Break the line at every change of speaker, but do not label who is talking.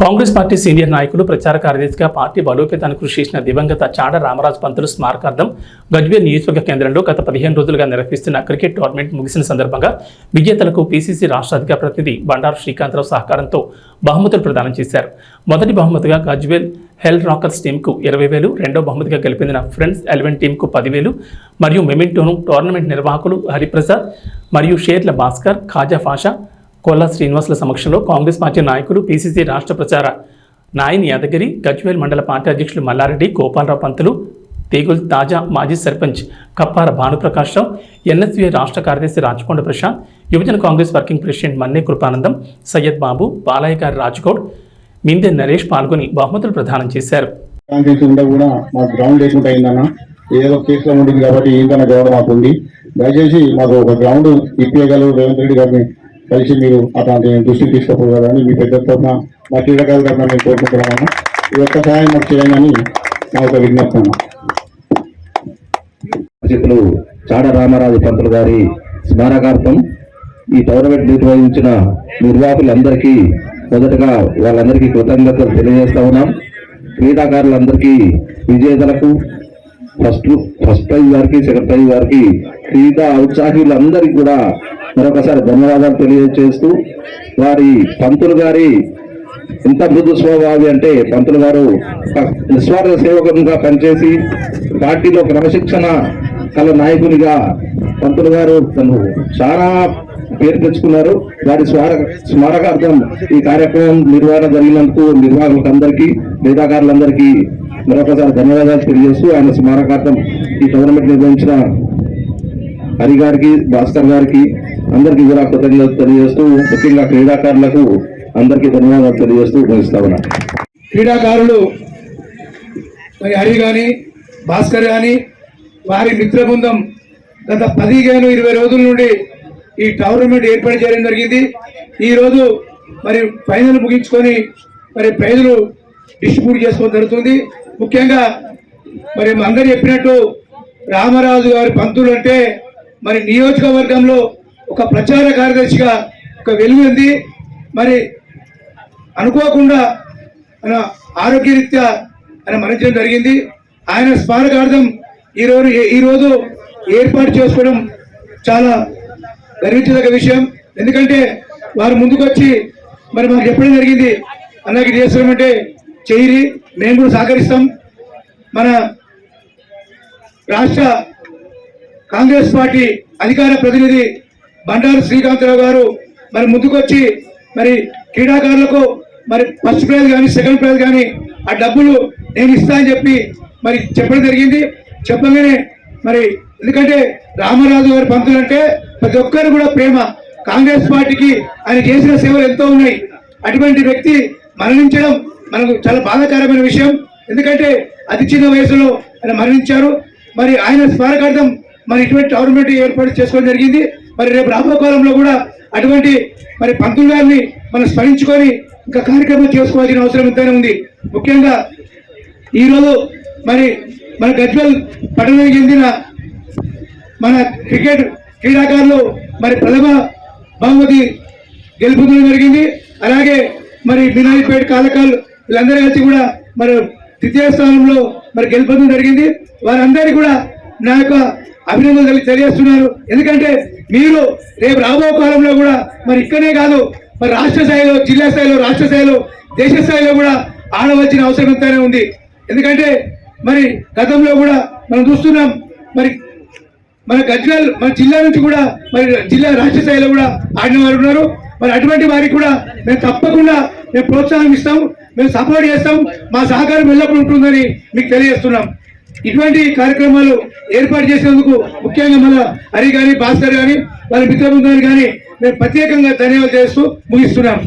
Congress party senior నాయకులు ప్రచార కార్యదర్శిగా పార్టీ బలోపేతానికి కృషి చేసిన దివంగత చాడ రామరాజు పంతులు స్మారకార్థం గజ్వేల్ నియోజకవర్గ కేంద్రంలో గత పదిహేను రోజులుగా నిర్వహిస్తున్న క్రికెట్ టోర్నమెంట్ ముగిసిన సందర్భంగా విజేతలకు పీసీసీ రాష్ట్ర అధికార ప్రతినిధి బండారు శ్రీకాంతరావు సహకారంతో బహుమతులు ప్రదానం చేశారు. మొదటి బహుమతిగా గజ్వేల్ హెల్ రాకర్స్ టీంకు ఇరవై వేలు రెండో బహుమతిగా గెలిపిందిన ఫ్రెండ్స్ ఎలెవెన్ టీంకు పదివేలు మరియు మెమెంటోను టోర్నమెంట్ నిర్వాహకులు హరిప్రసాద్ మరియు షేర్ల భాస్కర్ ఖాజా ఫాషా కోల్లా శ్రీనివాసుల సమక్షంలో కాంగ్రెస్ పార్టీ నాయకులు పీసీసీ రాష్ట్ర ప్రచార నాయని యాదగిరి గజ్వేల్ మండల పార్టీ అధ్యక్షులు మల్లారెడ్డి గోపాలరావు పంతులు తీగుల్ తాజా మాజీ సర్పంచ్ కప్పార భానుప్రకాశ్రావు ఎన్ఎస్వీ రాష్ట్ర కార్యదర్శి రాజకొండ ప్రశాంత్ యువజన కాంగ్రెస్ వర్కింగ్ ప్రెసిడెంట్ మన్నే కృపానందం సయ్యద్ బాబు బాలయ్య గారి రాజ్కోట్ మిందే నరేష్ పాల్గొని బహుమతులు ప్రదానం చేశారు.
కూడా గ్రౌండ్ ఏదో కేసులో ఉండింది కాబట్టి ఏంటన్న గౌరవం మాకు ఉంది దయచేసి మాకు ఒక గ్రౌండ్ ఇప్పగలరు రేవంత్ రెడ్డి గారిని. కలిసి మీరు అతని దృష్టికి తీసుకుపోవాలని మీ పెద్ద తరఫున మా క్రీడాకారుల తరఫున మేము కోరుకుంటున్నామన్న ఈ ఒక్క సహాయం మాకు చేయాలని మా యొక్క విజ్ఞప్తి. అన్న
చాడ రామరాజు పంతులు గారి స్మారకార్థం ఈ టోర్నమెంట్ నిర్వహించిన నిర్వాహకులందరికీ మొదటగా వాళ్ళందరికీ కృతజ్ఞతలు తెలియజేస్తా ఉన్నాం. క్రీడాకారులందరికీ విజేతలకు ఫస్ట్ ఫస్ట్ ప్రైజ్ వారికి సెకండ్ ప్రైజ్ వారికి క్రీడా ఔత్సాహులందరికీ కూడా మరొకసారి ధన్యవాదాలు తెలియజేస్తూ వారి పంతులు గారి ఎంత మృదు స్వభావి అంటే పంతులు గారు నిస్వార్థ సేవకంగా పనిచేసి పార్టీలో క్రమశిక్షణ కల నాయకునిగా పంతులు గారు తను చాలా పేరు తెచ్చుకున్నారు. వారి స్మార స్మారకార్థం ఈ కార్యక్రమం నిర్వహణ జరిగినందుకు నిర్వాహకులందరికీ క్రీడాకారులందరికీ మరొకసారి ధన్యవాదాలు తెలియజేస్తూ ఆయన స్మారకార్థం ఈ టోర్నమెంట్ నిర్వహించిన హరి గారికి భాస్కర్ గారికి అందరికీ కూడా కృతజ్ఞతలు తెలియజేస్తూ ముఖ్యంగా క్రీడాకారులకు అందరికీ ధన్యవాదాలు తెలియజేస్తూ ఉపయోగిస్తా ఉన్నా.
క్రీడాకారులు మరి హరి కానీ భాస్కర్ కానీ వారి మిత్ర బృందం గత పదిహేను ఇరవై రోజుల నుండి ఈ టోర్నమెంట్ ఏర్పాటు చేయడం జరిగింది. ఈరోజు మరి ఫైనల్ ముగించుకొని మరి ప్రైజులు డిస్ట్రిబ్యూట్ చేసుకోవడం జరుగుతుంది. ముఖ్యంగా మరి అందరు చెప్పినట్టు రామరాజు గారి పంతులు అంటే మరి నియోజకవర్గంలో ఒక ప్రచార కార్యదర్శిగా ఒక వెలుగుంది మరి అనుకోకుండా మన ఆరోగ్యరీత్యా ఆయన మరణించడం జరిగింది. ఆయన స్మారకార్థం ఈరోజు ఈరోజు ఏర్పాటు చేసుకోవడం చాలా గర్వించదగ్గ విషయం. ఎందుకంటే వారు ముందుకొచ్చి మరి మాకు చెప్పడం జరిగింది. అన్నకి చేస్తున్నామంటే చేయరి మేము కూడా సహకరిస్తాం. మన రాష్ట్ర కాంగ్రెస్ పార్టీ అధికార ప్రతినిధి బండారు శ్రీకాంతరావు గారు మరి ముందుకొచ్చి మరి క్రీడాకారులకు మరి ఫస్ట్ ప్రైజ్ కానీ సెకండ్ ప్రైజ్ కానీ ఆ డబ్బులు నేను ఇస్తా అని చెప్పి మరి చెప్పడం జరిగింది. చెప్పగానే మరి ఎందుకంటే రామరాజు గారి పంతులు అంటే ప్రతి ఒక్కరు కూడా ప్రేమ. కాంగ్రెస్ పార్టీకి ఆయన చేసిన సేవలు ఎంతో ఉన్నాయి. అటువంటి వ్యక్తి మరణించడం మనకు చాలా బాధాకరమైన విషయం. ఎందుకంటే అతి చిన్న వయసులో ఆయన మరణించారు. మరి ఆయన స్మారకార్థం మరి ఇటువంటి టోర్నమెంట్ ఏర్పాటు చేసుకోవడం జరిగింది. మరి రేపు రాబో కాలంలో కూడా అటువంటి మరి పంతులు గారిని మనం స్మరించుకొని ఇంకా కార్యక్రమం చేసుకోవాల్సిన అవసరం ఎంతైనా ఉంది. ముఖ్యంగా ఈరోజు మరి మన గజ్వల్ పట్టణానికి చెందిన మన క్రికెట్ క్రీడాకారులు మరి ప్రథమ బహుమతి గెలుపుకోవడం జరిగింది. అలాగే మరి వినాయకపేట కాలకాలు వీళ్ళందరూ కలిసి కూడా మరి ద్వితీయ స్థానంలో మరి గెలుపొందడం జరిగింది. వారందరికీ కూడా నా యొక్క అభినందనలు తెలియజేస్తున్నారు. ఎందుకంటే మీరు రేపు రాబో కాలంలో కూడా మరి ఇక్కడనే కాదు మరి రాష్ట్ర స్థాయిలో జిల్లా స్థాయిలో రాష్ట్ర స్థాయిలో దేశ స్థాయిలో కూడా ఆడవలసిన అవసరం ఎంతైనా ఉంది. ఎందుకంటే మరి గతంలో కూడా మనం చూస్తున్నాం మరి మన గజ్వేల్ మన జిల్లా నుంచి కూడా మరి జిల్లా రాష్ట్ర స్థాయిలో కూడా ఆడిన వారు ఉన్నారు. మరి అటువంటి వారికి కూడా మేము తప్పకుండా మేము ప్రోత్సాహం ఇస్తాం మేము సపోర్ట్ చేస్తాం మా సహకారం ఎల్లప్పుడూ ఉంటుందని మీకు తెలియజేస్తున్నాం. ఇటువంటి కార్యక్రమాలు ఏర్పాటు చేసినందుకు ముఖ్యంగా మన హరి గాని భాస్కర్ గాని వాళ్ళ మిత్రబృందాన్ని కానీ మేము ప్రత్యేకంగా ధన్యవాదాలు చేస్తూ ముగిస్తున్నాం.